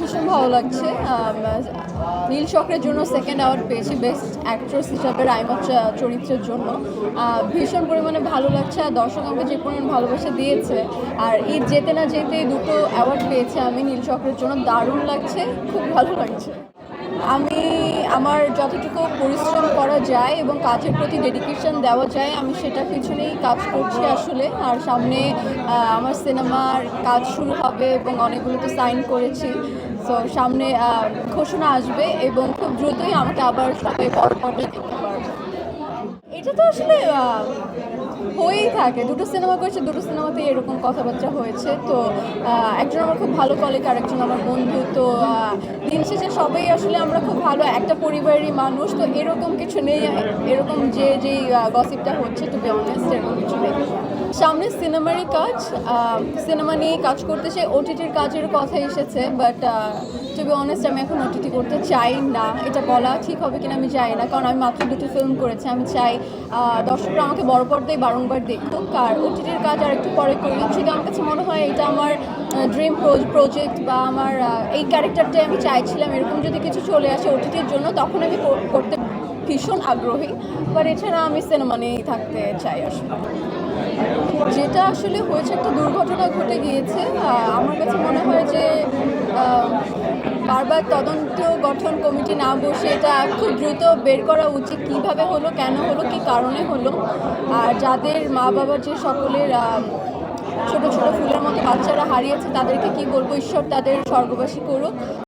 ভীষণ ভালো লাগছে। নীল চক্রের জন্য সেকেন্ড অ্যাওয়ার্ড পেয়েছি বেস্ট অ্যাক্ট্রেস হিসাবে রায়মত চরিত্রের জন্য। ভীষণ পরিমাণে ভালো লাগছে আর দর্শক আমাকে যে পরিমাণ ভালোবাসা দিয়েছে আর ঈদ যেতে না যেতে দুটো অ্যাওয়ার্ড পেয়েছে আমি নীল চক্রের জন্য। দারুণ লাগছে, খুব ভালো লাগছে। আমি আমার যতটুকু পরিশ্রম করা যায় এবং কাজের প্রতি ডেডিকেশন দেওয়া যায়, আমি সেটা পিছনেই কাজ করছি আসলে। আর সামনে আমার সিনেমার কাজ শুরু হবে এবং অনেকগুলো তো সাইন করেছি। তো সামনে ঘোষণা আসবে এবং খুব দ্রুতই আমাকে আবার সবাই বড় পর্দায় দেখতে পারবে। এটা তো আসলে হয়েই থাকে। দুটো সিনেমা করেছে, দুটো সিনেমাতেই এরকম কথাবার্তা হয়েছে। তো একজন আমার খুব ভালো কলিগ আর একজন আমার বন্ধু। তো দিন শেষে সবাই আসলে আমরা খুব ভালো, একটা পরিবারেরই মানুষ। তো এরকম কিছু নেই, এরকম যে, যেই গসিপটা হচ্ছে টু বি অনেস্ট এরকম কিছু নেই। সামনে সিনেমারই কাজ সিনেমা নিয়ে কাজ করতে চাই ওটিটির কাজের কথা এসেছে বাট টু বি অনেস্ট আমি এখন ওটিটি করতে চাই না। এটা বলা ঠিক হবে কিনা আমি চাই না, কারণ আমি মাত্র দুটো ফিল্ম করেছি। আমি চাই দর্শকরা আমাকে বড় পর্দায় বারংবার দেখুক। আর ওটিটির কাজ আর একটু পরে করি যদি আমার কাছে মনে হয় এটা আমার ড্রিম প্রজেক্ট বা আমার এই ক্যারেক্টারটাই আমি চাইছিলাম, এরকম যদি কিছু চলে আসে ওটিটির জন্য, তখন আমি করতে ভীষণ আগ্রহী বাট এছাড়া আমি সিনেমা নিয়েই থাকতে চাই আসলে। যেটা আসলে হয়েছে একটা দুর্ঘটনা ঘটে গিয়েছে আমার কাছে মনে হয় যে বারবার তদন্ত গঠন কমিটি না বসে এটা খুব দ্রুত বের করা উচিত, কীভাবে হলো, কেন হলো, কি কারণে হলো। আর যাদের মা বাবা যে সকলের ছোট ছোট ফুলের মতো বাচ্চারা হারিয়েছে, তাদেরকে কি বলব, ঈশ্বর তাদের স্বর্গবাসী করুক।